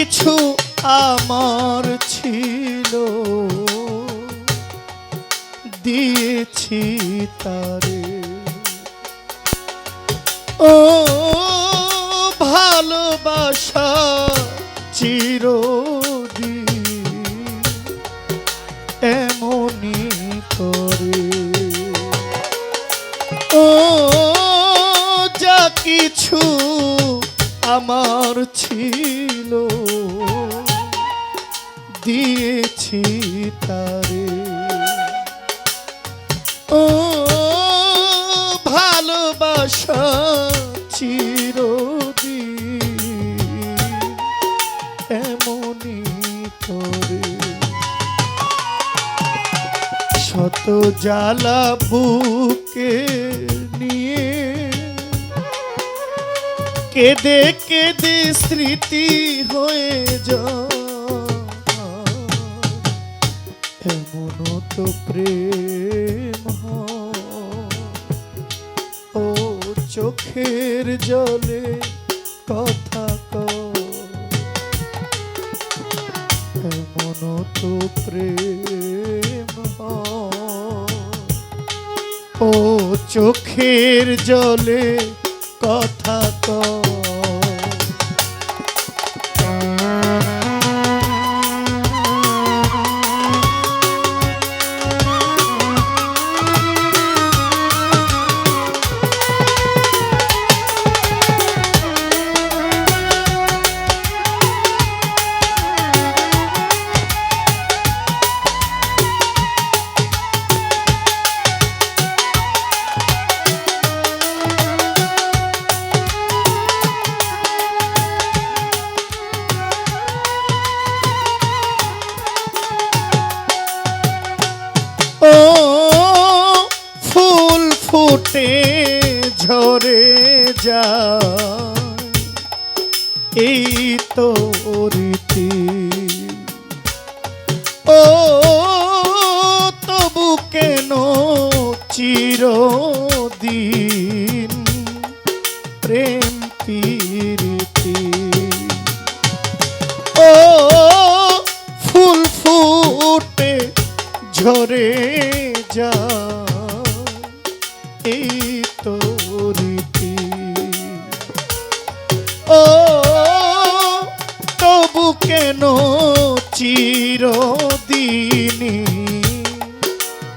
কিছু আমার ছিল। দিয়েছি তারে। ও ভালোবাসা চিরদিন এমনই করে। ও যা কিছু আমার ছিল। দিয়েছি তারে। ও ভালোবাসা চিরদিন এমনই করে শত জ্বালা বুকে নিয়ে কেঁদে কেঁদে স্মৃতি হয়ে যা প্রেম। ও চোখের জলে কথা এমন তো প্রেম ও চোখের জলে কথা কয় ঝরে যা এই তো রীতি। ও, তবু কেন চির চিরদিন প্রেম প্রীতি? ও, ফুল ফুটে ঝরে যা চিরদিনী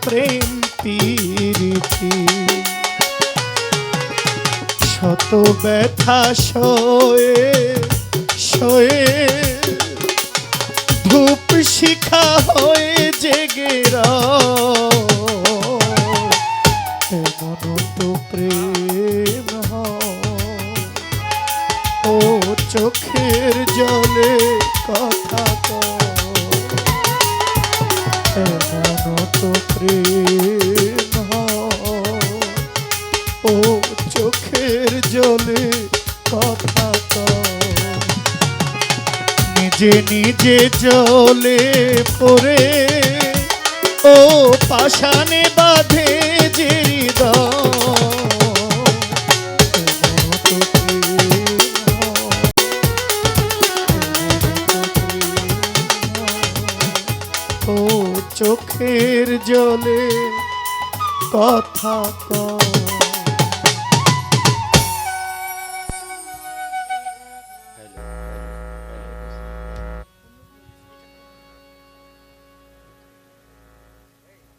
প্রেম প্রীতি। শত ব্যথা সয়ে ও চোখের জলে কথা। নিজে নিজে জলে পরে ও পাশানে বাঁধে চোখের জলে কথা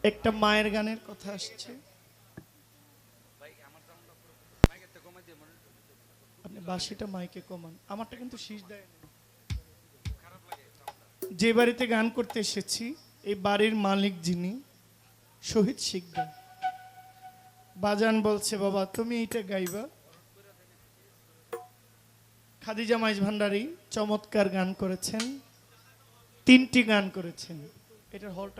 একটা মায়ের গানের কথা আসছে। আপনি বাসিটা মাইকে কমান। আমারটা কিন্তু শীষ দেয়। যে বাড়িতে গান করতে এসেছি এই বাড়ির মালিক যিনি, শহীদ শিকদার। বাজান বলছে, বাবা, তুমি এটা গাইবা? খাদিজা মাইজ ভান্ডারি চমৎকার গান করেছেন, তিনটি গান করেছেন। এটা হলটা